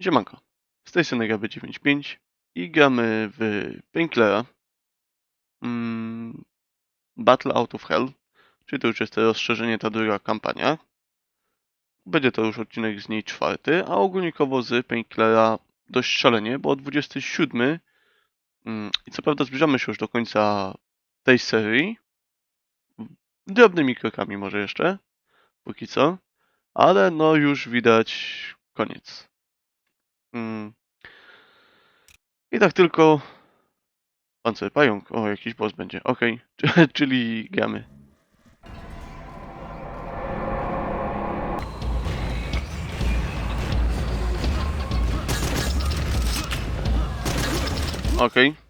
Siemanko, z tej strony GB95 i gramy w Painkillera mm, Battle Out of Hell, czyli to już jest to rozszerzenie, ta druga kampania. Będzie to już odcinek z niej czwarty, a ogólnikowo z Painkillera dość szalenie, bo 27 mm, i co prawda zbliżamy się już do końca tej serii, drobnymi krokami może jeszcze, póki co, ale no już widać koniec. Mm. I tak tylko. Pancer pająk. O, jakiś boss będzie. Okej. Czyli gramy. Okej.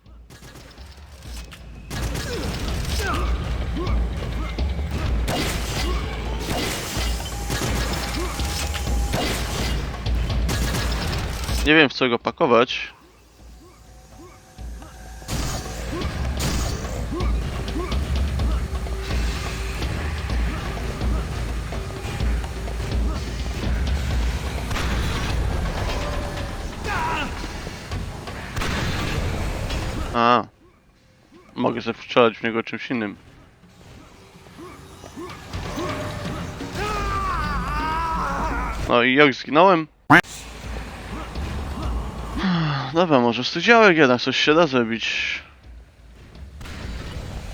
Nie wiem w co go pakować. A. Mogę sobie strzelać w niego czymś innym. No i jak zginąłem? Dobra, może z tych działek jednak coś się da zrobić.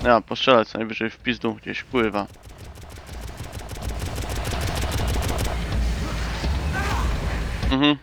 Ja, postrzelać najwyżej w pizdu gdzieś pływa. Mhm.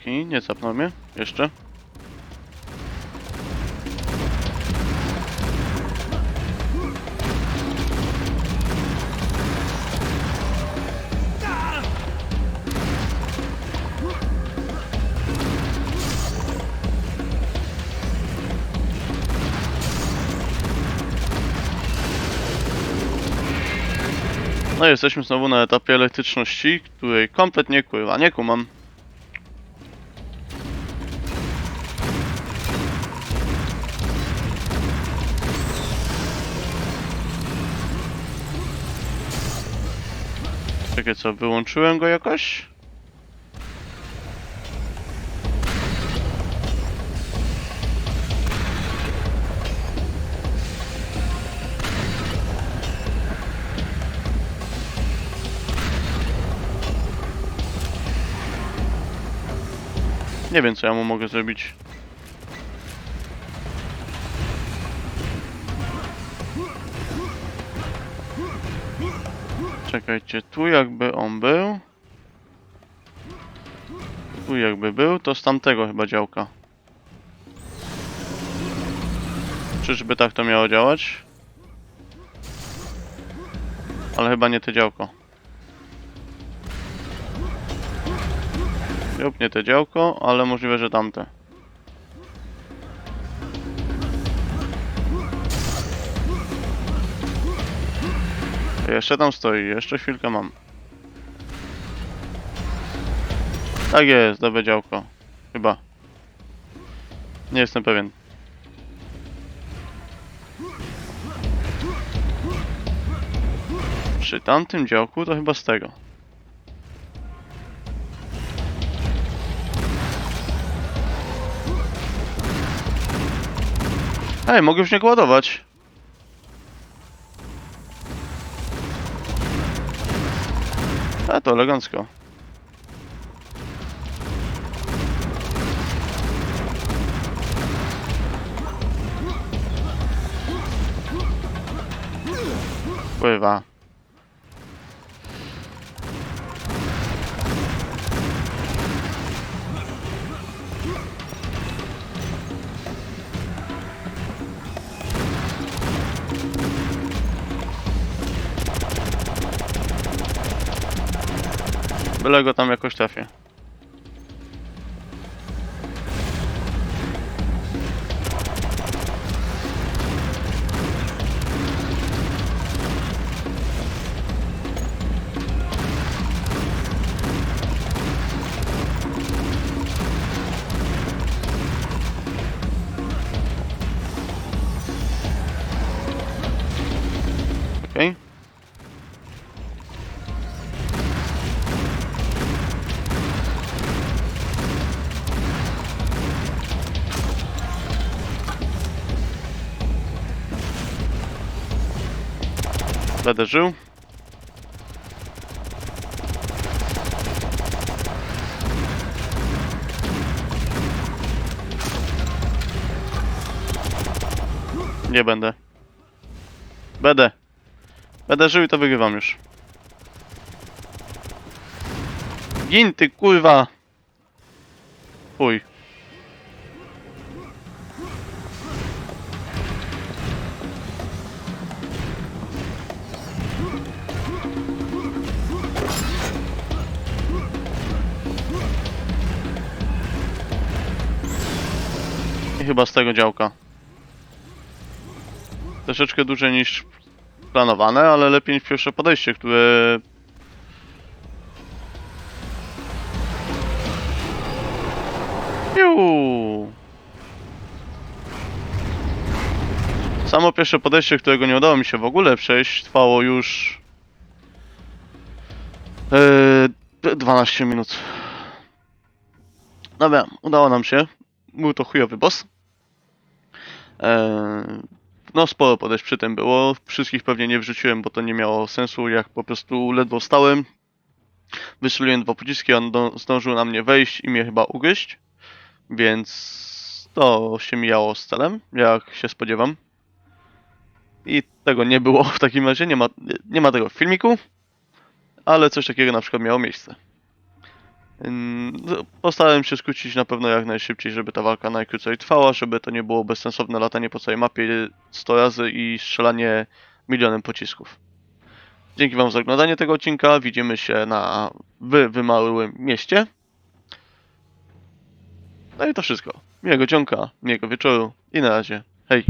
Okej, nie capnął mnie. Jeszcze. No jesteśmy znowu na etapie elektryczności, której kompletnie kurwa nie kumam. Czekaj, co, wyłączyłem go jakoś? Nie wiem, co ja mu mogę zrobić. Czekajcie, tu jakby on był. Tu jakby był, to z tamtego chyba działka. Czyżby tak to miało działać? Ale chyba nie te działko. Lub nie te działko, ale możliwe, że tamte. Jeszcze tam stoi, jeszcze chwilkę mam. Tak jest, dobre działko. Chyba. Nie jestem pewien. Przy tamtym działku to chyba z tego. Ej, mogę już niego ładować. To elegancko. Pływa. Byle go tam jakoś trafię. Okej. Żył. Nie będę. Będę. Będę żył i to wygrywam już. Gin ty kurwa! Chuj. Chyba z tego działka. Troszeczkę dłużej niż planowane, ale lepiej niż pierwsze podejście, które... Samo pierwsze podejście, którego nie udało mi się w ogóle przejść, trwało już... Yy, 12 minut. Dobra, udało nam się. Był to chujowy boss. Eee, no sporo podejść przy tym było. Wszystkich pewnie nie wrzuciłem, bo to nie miało sensu, jak po prostu ledwo stałem. Wystrzeliłem dwa pociski, on do, zdążył na mnie wejść i mnie chyba ugryźć. Więc to się mijało z celem, jak się spodziewam. I tego nie było w takim razie, nie ma, nie ma tego w filmiku. Ale coś takiego na przykład miało miejsce. Ym, Postarałem się skrócić na pewno jak najszybciej, żeby ta walka najkrócej trwała, żeby to nie było bezsensowne latanie po całej mapie 100 razy i strzelanie milionem pocisków. Dzięki Wam za oglądanie tego odcinka. Widzimy się na w wymałym mieście. No i to wszystko. Miłego dzionka, miłego wieczoru i na razie. Hej!